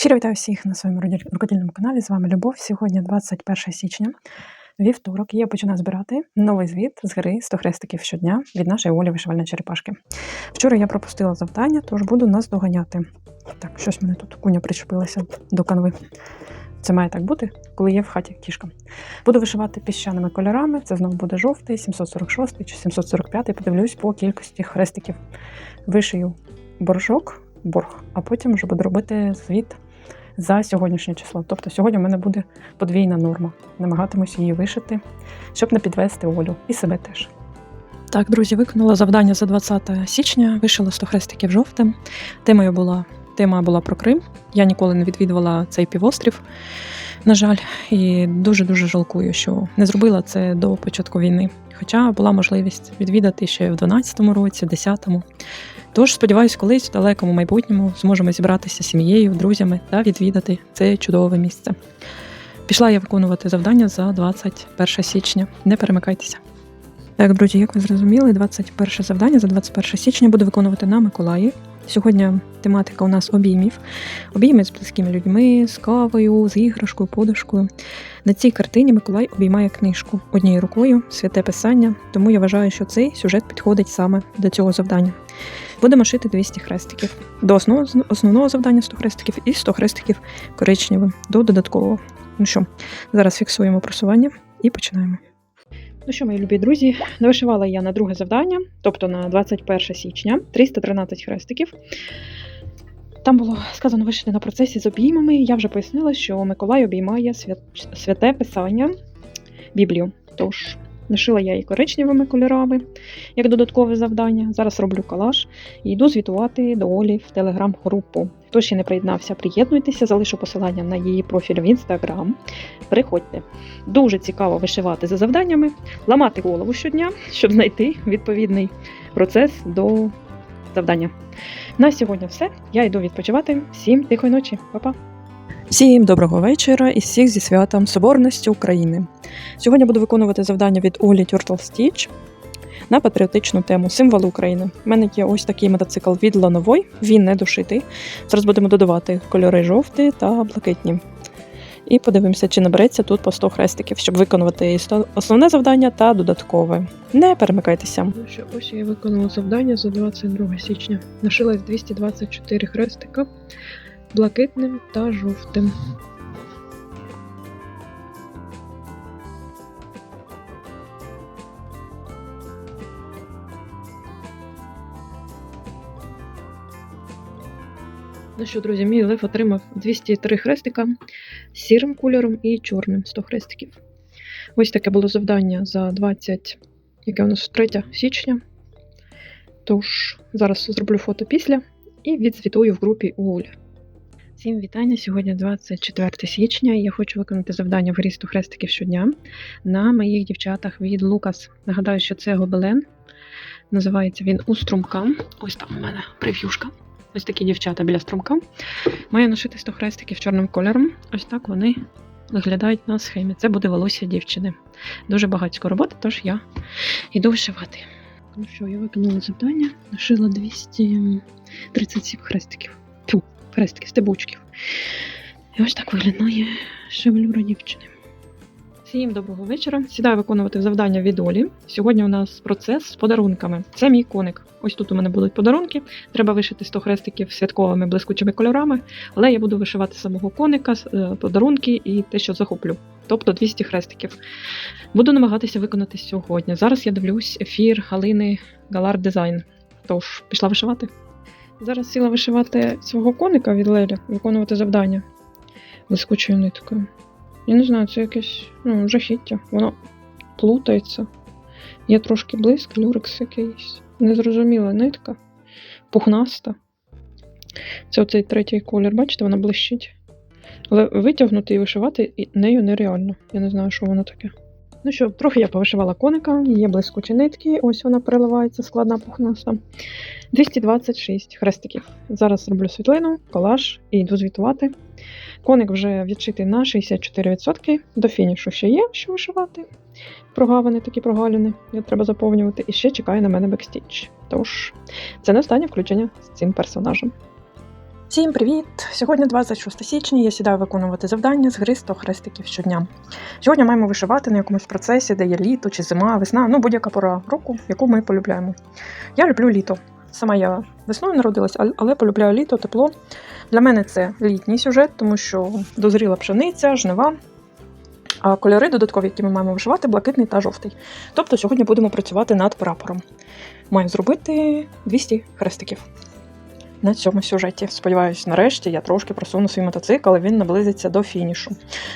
Щиро вітаю всіх на своєму рукодільному каналі. З вами Любов. Сьогодні 21 січня, вівторок. Я починаю збирати новий звіт з гри 100 хрестиків щодня від нашої Олі вишивальної черепашки. Вчора я пропустила завдання, тож буду наздоганяти. Так, щось мене тут куня причепилася до канви. Це має так бути, коли є в хаті кішка. Буду вишивати піщаними кольорами. Це знову буде жовтий, 746 чи 745. Подивлюсь по кількості хрестиків. Вишию боржок, борг, а потім вже буду робити звіт за сьогоднішнє число. Тобто сьогодні в мене буде подвійна норма. Намагатимусь її вишити, щоб не підвести Олю і себе теж. Так, друзі, виконала завдання за 20 січня, вишила 100 хрестиків жовтим. Темою була тема була про Крим. Я ніколи не відвідувала цей півострів, на жаль, і дуже-дуже жалкую, що не зробила це до початку війни. Хоча була можливість відвідати ще в 12-му році, в 10-му. Тож, сподіваюсь, колись в далекому майбутньому зможемо зібратися з сім'єю, друзями та відвідати це чудове місце. Пішла я виконувати завдання за 21 січня. Не перемикайтеся. Так, друзі, як ви зрозуміли, 21 завдання за 21 січня буду виконувати на Миколаї. Сьогодні тематика у нас обіймів. Обійми з близькими людьми, з кавою, з іграшкою, подушкою. На цій картині Миколай обіймає книжку однією рукою, святе писання, тому я вважаю, що цей сюжет підходить саме до цього завдання. Будемо шити 200 хрестиків. До основного, основного завдання 100 хрестиків і 100 хрестиків коричневим до додаткового. Ну що, зараз фіксуємо просування і починаємо. Ну що, мої любі друзі, навишивала я на друге завдання, тобто на 21 січня, 313 хрестиків. Там було сказано вишити на процесі з обіймами. Я вже пояснила, що Миколай обіймає свят... святе писання Біблію. Тож, нашила я її коричневими кольорами, як додаткове завдання. Зараз роблю колаж і йду звітувати до Олі в телеграм-групу. Хто ще не приєднався, приєднуйтеся, залишу посилання на її профіль в інстаграм. Приходьте. Дуже цікаво вишивати за завданнями, ламати голову щодня, щоб знайти відповідний процес до завдання. На сьогодні все. Я йду відпочивати. Всім тихої ночі, Па-па! Всім доброго вечора і всіх зі святом Соборності України. Сьогодні буду виконувати завдання від Олі Turtle Stitch на патріотичну тему Символи України. У мене є ось такий мотоцикл від Лановой, він не дошитий. Зараз будемо додавати кольори жовті та блакитні. І подивимося, чи набереться тут по 100 хрестиків, щоб виконувати основне завдання та додаткове. Не перемикайтеся. Ну що, ось я виконала завдання за 22 січня. Нашилась 224 хрестика блакитним та жовтим. Ну що, друзі, мій лев отримав 203 хрестика сірим кольором і чорним 100 хрестиків. Ось таке було завдання за 20, яке у нас 3 січня. Тож, зараз зроблю фото після і відзвітую в групі у Олі. Всім вітання! Сьогодні 24 січня. і Я хочу виконати завдання в грі 100 хрестиків щодня на моїх дівчатах від Лукас. Нагадаю, що це гобелен. Називається він у струмка. Ось там у мене прев'юшка. Ось такі дівчата біля струмка. Маю нашити 100 хрестиків чорним кольором. Ось так вони виглядають на схемі. Це буде волосся дівчини. Дуже багатько роботи, тож я йду вишивати. Ну що, я виконала завдання, нашила 237 хрестиків. Хрестиків, стебучків. І ось так виглядає шевелюра дівчини. Всім доброго вечора. Сідаю виконувати завдання від Олі. Сьогодні у нас процес з подарунками. Це мій коник. Ось тут у мене будуть подарунки. Треба вишити 100 хрестиків святковими блискучими кольорами, але я буду вишивати самого коника, е, подарунки і те, що захоплю. Тобто 200 хрестиків. Буду намагатися виконати сьогодні. Зараз я дивлюсь ефір Галини Галар Дизайн. Тож, пішла вишивати. Зараз сіла вишивати свого коника від Лелі, виконувати завдання блискучою ниткою. Я не знаю, це якесь ну, жахіття. Воно плутається. Є трошки блиск, люрекс якийсь. Незрозуміла нитка, пухнаста. Це оцей третій колір, бачите, вона блищить. Але витягнути і вишивати нею нереально. Я не знаю, що воно таке. Ну що, трохи я повишивала коника, є блискучі нитки, ось вона переливається, складна пухнаста. 226 хрестиків. Зараз роблю світлину, колаж і йду звітувати. Коник вже відшитий на 64%. До фінішу ще є, що вишивати. Прогавини, такі прогалини, я треба заповнювати. І ще чекає на мене бекстіч. Тож, це не останнє включення з цим персонажем. Всім привіт! Сьогодні 26 січня. Я сідаю виконувати завдання з гри 100 хрестиків щодня. Сьогодні маємо вишивати на якомусь процесі, де є літо чи зима, весна, ну будь-яка пора року, яку ми полюбляємо. Я люблю літо. Сама я весною народилась, але полюбляю літо, тепло. Для мене це літній сюжет, тому що дозріла пшениця, жнива. А кольори додаткові, які ми маємо вишивати, блакитний та жовтий. Тобто сьогодні будемо працювати над прапором. Маю зробити 200 хрестиків на цьому сюжеті. Сподіваюсь, нарешті я трошки просуну свій мотоцикл, але він наблизиться до фінішу.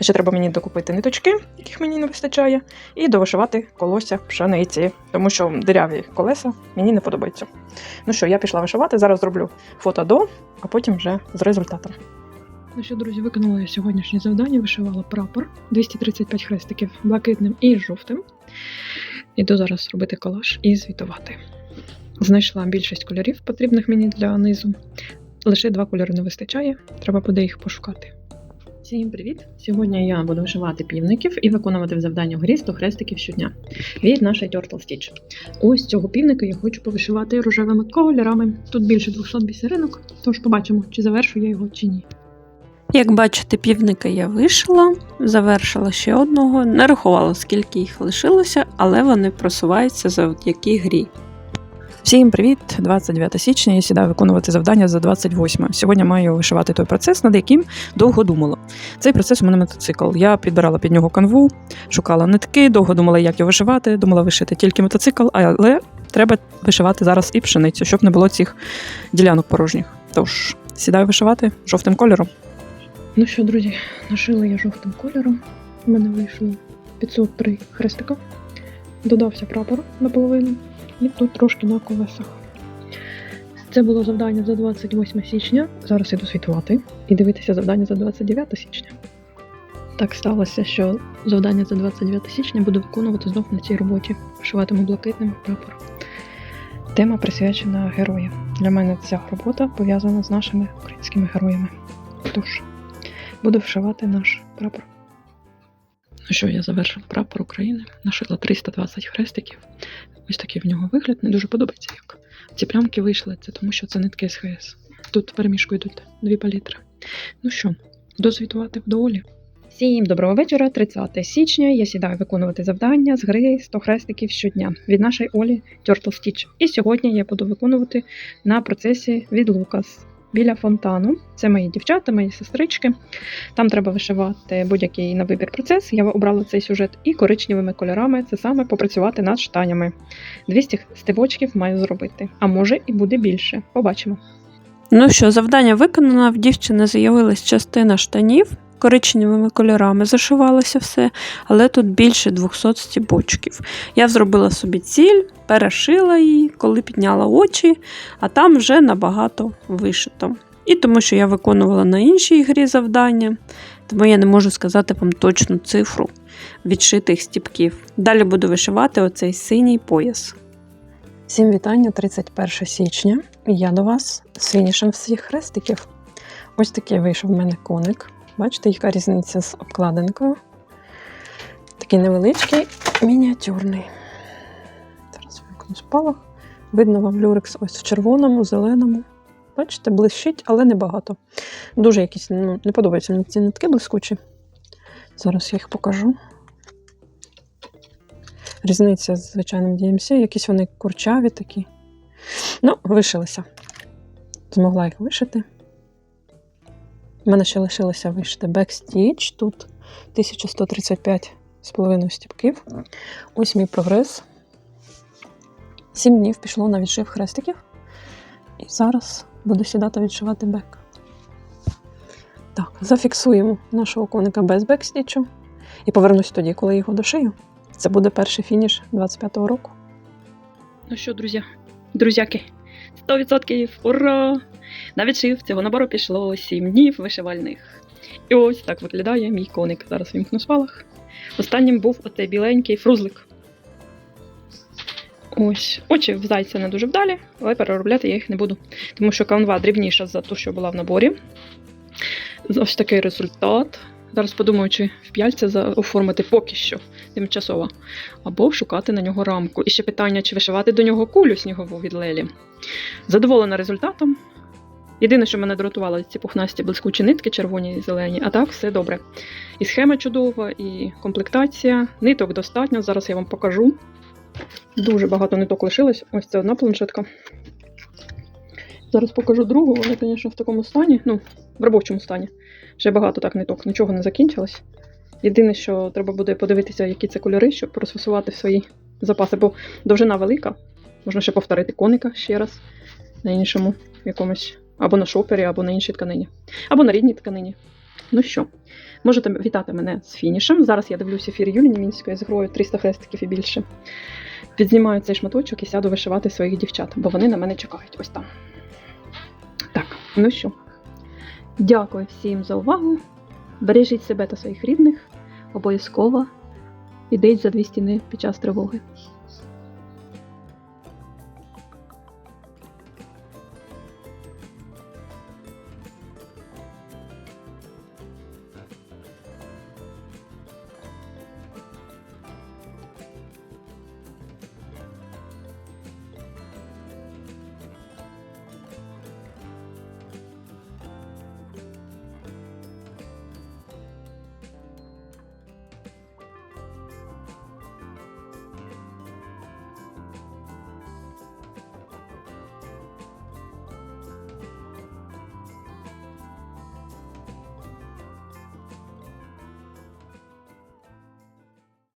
Ще треба мені докупити ниточки, яких мені не вистачає, і довишивати колося пшениці, тому що диряві колеса мені не подобаються. Ну що, я пішла вишивати, зараз зроблю фото до, а потім вже з результатом. Ну що, друзі, виконала я сьогоднішнє завдання, вишивала прапор 235 хрестиків блакитним і жовтим. Іду зараз робити колаж і звітувати. Знайшла більшість кольорів, потрібних мені для низу. Лише два кольори не вистачає, треба буде їх пошукати. Всім привіт! Сьогодні я буду вишивати півників і виконувати в завдання в грі 100 хрестиків щодня від нашої Turtle Stitch. Ось цього півника я хочу повишивати рожевими кольорами. Тут більше 200 бісеринок, тож побачимо, чи завершу я його чи ні. Як бачите, півника я вишила, завершила ще одного, не рахувала, скільки їх лишилося, але вони просуваються завдяки грі. Всім привіт! 29 січня. Я сідаю виконувати завдання за 28. Сьогодні маю вишивати той процес, над яким довго думала. Цей процес у мене мотоцикл. Я підбирала під нього канву, шукала нитки, довго думала, як його вишивати. Думала вишити тільки мотоцикл, але треба вишивати зараз і пшеницю, щоб не було цих ділянок порожніх. Тож сідаю вишивати жовтим кольором. Ну що, друзі, нашила я жовтим кольором. У мене вийшло 503 хрестика. Додався прапор наполовину. І тут трошки на колесах. Це було завдання за 28 січня. Зараз іду світувати і дивитися завдання за 29 січня. Так сталося, що завдання за 29 січня буду виконувати знов на цій роботі. Вишиватиму блакитним прапор. Тема присвячена героям. Для мене ця робота пов'язана з нашими українськими героями. Тож, буду вшивати наш прапор. Ну що, я завершила прапор України, нашила 320 хрестиків. Ось такий в нього вигляд. Не дуже подобається, як ці плямки вийшли. Це тому, що це нитки СХС. Тут в переміжку йдуть дві палітри. Ну що, дозвітувати вдоволі. Всім доброго вечора, 30 січня. Я сідаю виконувати завдання з гри 100 хрестиків щодня від нашої Олі Turtle Stitch. І сьогодні я буду виконувати на процесі від Лукас біля фонтану. Це мої дівчата, мої сестрички. Там треба вишивати будь-який на вибір процес. Я обрала цей сюжет і коричневими кольорами. Це саме попрацювати над штанями. 200 стебочків маю зробити, а може і буде більше. Побачимо. Ну що, завдання виконано, в дівчини з'явилась частина штанів, коричневими кольорами зашивалося все, але тут більше 200 стібочків. Я зробила собі ціль, перешила її, коли підняла очі, а там вже набагато вишито. І тому, що я виконувала на іншій грі завдання, тому я не можу сказати вам точну цифру відшитих стібків. Далі буду вишивати оцей синій пояс. Всім вітання, 31 січня. Я до вас з фінішем всіх хрестиків. Ось такий вийшов в мене коник. Бачите, яка різниця з обкладинкою. Такий невеличкий, мініатюрний. Зараз вимкну спалах. Видно вам люрекс ось в червоному, зеленому. Бачите, блищить, але небагато. Дуже якісь ну, не подобаються мені ці нитки блискучі. Зараз я їх покажу. Різниця з звичайним DMC, якісь вони курчаві такі. Ну, вишилися. Змогла їх вишити. У мене ще лишилося вишити бекстіч. Тут 1135 з половиною стіпків. Ось мій прогрес. Сім днів пішло на відшив хрестиків. І зараз буду сідати відшивати бек. Так, зафіксуємо нашого коника без бекстічу. І повернусь тоді, коли його дошию. Це буде перший фініш 25-го року. Ну що, друзі, друзяки, 100% ура! На відшив цього набору пішло 7 днів вишивальних. І ось так виглядає мій коник. Зараз вімкну спалах. Останнім був оцей біленький фрузлик. Ось, очі в зайця не дуже вдалі, але переробляти я їх не буду. Тому що канва дрібніша за ту, що була в наборі. Ось такий результат. Зараз подумаю, чи в п'яльця оформити поки що тимчасово, або шукати на нього рамку. І ще питання, чи вишивати до нього кулю снігову від Лелі. Задоволена результатом. Єдине, що мене дратувало, ці пухнасті блискучі нитки, червоні і зелені, а так все добре. І схема чудова, і комплектація. Ниток достатньо. Зараз я вам покажу. Дуже багато ниток лишилось. Ось це одна планшетка. Зараз покажу другу, вона, звісно, в такому стані, ну, в робочому стані. Ще багато так ниток, нічого не закінчилось. Єдине, що треба буде подивитися, які це кольори, щоб розфасувати свої запаси, бо довжина велика. Можна ще повторити коника ще раз на іншому якомусь, або на шопері, або на іншій тканині, або на рідній тканині. Ну що, можете вітати мене з фінішем. Зараз я дивлюся ефір Юлі Німінської з грою 300 хрестиків і більше. Відзнімаю цей шматочок і сяду вишивати своїх дівчат, бо вони на мене чекають. Ось там. Так, ну що, дякую всім за увагу. Бережіть себе та своїх рідних. Обов'язково ідіть за дві стіни під час тривоги.